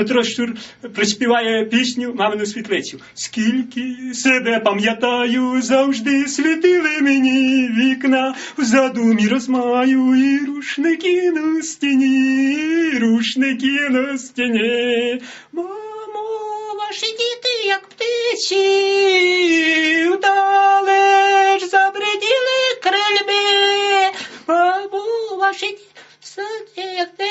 Петро Щур приспіває пісню Мамину світлицю. Скільки себе пам'ятаю, завжди світили мені вікна, в задумі розмаю і рушники на стіні, рушники на стіні. Мамо, ваші діти, як птичі, вдалеч забриділи крильби. Мамо, ваші діти, як птичі,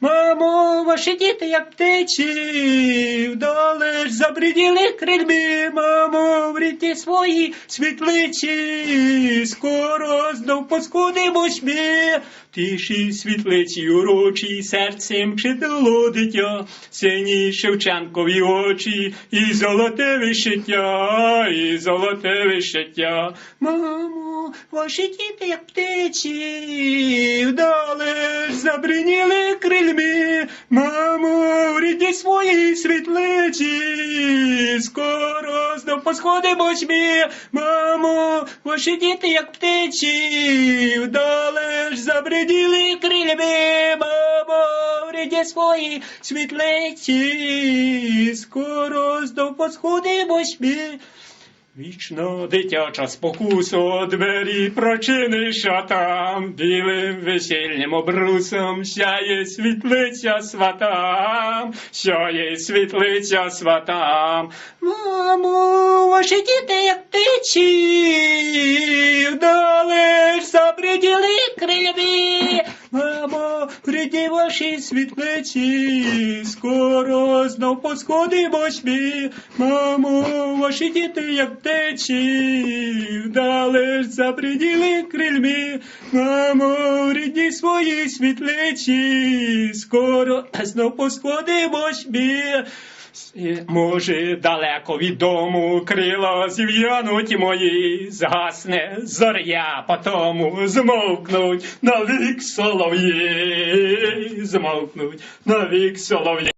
Мамо, ваші діти, як птичі, вдалеч забриділи крильби, мамо, в ріті свої світличі, скоро знов поскудимось ми. Тиші світлиці урочі, серцем вчитело дитя, сині Шевченкові очі, і золоте вишиття, і золоте вишиття. Мамо, ваші діти, як птичі, забриніли крильми, мамо, рідні свої світличі, скоро знов посходимось ми, мамо, ваші діти, як птичі, вдалеч забриділи крильми, мамо, рідні свої світличі, скоро знов посходимось ми. Вічно дитяча спокусу, двері прочиниш, а там білим весільним обрусом сяє світлиця сватам, сяє світлиця сватам. Мамо, ваші діти, як птичі, ваші світлиці, скоро знов посходимось ми. Мамо, ваші діти, як птичі, вдалеч за приділи крильми. Мамо, рідні свої світличі, скоро знов посходимось ми. Е, Може, далеко від дому крила зів'януть мої, згасне зоря, потому змовкнуть навік солов'ї, змовкнуть навік солов'ї.